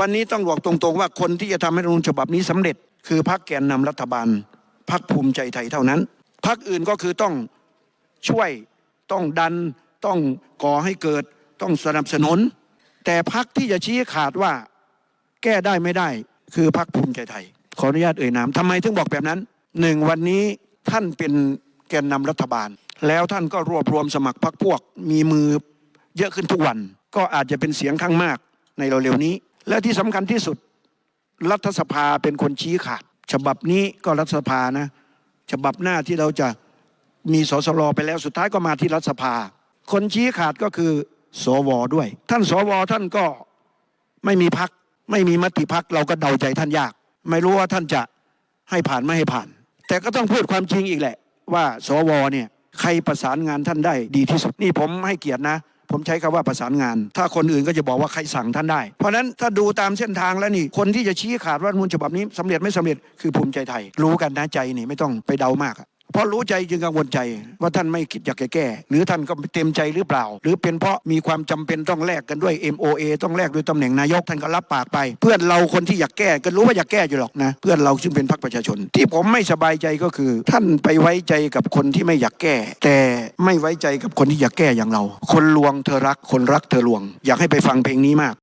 วันนี้ต้องบอกตรงๆว่าคนที่จะทำให้รัฐมนูญฉบับนี้สำเร็จ คือพรรคแกนนำรัฐบาลพรรคภูมิใจไทยเท่านั้นพรรคอื่นก็คือต้องช่วยต้องดันต้องก่อให้เกิดต้องสนับสนุน แต่พรรคที่จะชี้ขาดว่าแก้ได้ไม่ได้ คือพรรคภูมิใจไทย ขออนุญาตเอ่ยนามทำไมถึงบอกแบบนั้นหนึ่งวันนี้ท่านเป็นแกนนำรัฐบาล แล้วท่านก็รวบรวมสมัครพรรคพวก มีมือเยอะขึ้นทุกวัน ก็อาจจะเป็นเสียงข้างมากในเร็วๆนี้ และที่สำคัญที่สุด รัฐสภาเป็นคนชี้ขาด ฉบับนี้ก็รัฐสภานะ ฉบับหน้าที่เราจะมีสสรไปแล้วสุดท้ายก็มาที่รัฐสภา คนชี้ขาดก็คือสวด้วย ท่านสวท่านก็ไม่มีพักไม่มีมติพักเราก็เดาใจท่านยาก ไม่รู้ว่าท่านจะให้ผ่านไม่ให้ผ่าน แต่ก็ต้องพูดความจริงอีกแหละ ว่าสวเนี่ยใครประสานงานท่านได้ดีที่สุดนี่ผมให้เกียรตินะ ผมใช้คำว่าประสานงาน ถ้าคนอื่นก็จะบอกว่าใครสั่งท่านได้ เพราะฉะนั้นถ้าดูตามเส้นทางแล้วนี่ คนที่จะชี้ขาดว่ารัฐธรรมนูญฉบับนี้สำเร็จไม่สำเร็จคือภูมิใจไทย รู้กันนะใจนี่ไม่ต้องไปเดามากอะ เพราะรู้ใจจึงกังวลใจว่าท่านไม่คิดอยากจะแก้ หรือท่านก็เต็มใจหรือเปล่า หรือเป็นเพราะมีความจำเป็นต้องแลกกันด้วย MOA ต้องแลกด้วยตำแหน่งนายกท่านก็รับปากไป เพื่อนเราคนที่อยากแก้ก็รู้ว่าอยากแก้อยู่หรอกนะเพื่อนเราซึ่งเป็นพรรคประชาชน ที่ผมไม่สบายใจก็คือ ท่านไปไว้ใจกับคนที่ไม่อยากแก้ แต่ไม่ไว้ใจกับคนที่อยากแก้อย่างเรา คนลวงเธอรักคนรักเธอลวง อยากให้ไปฟังเพลงนี้มาก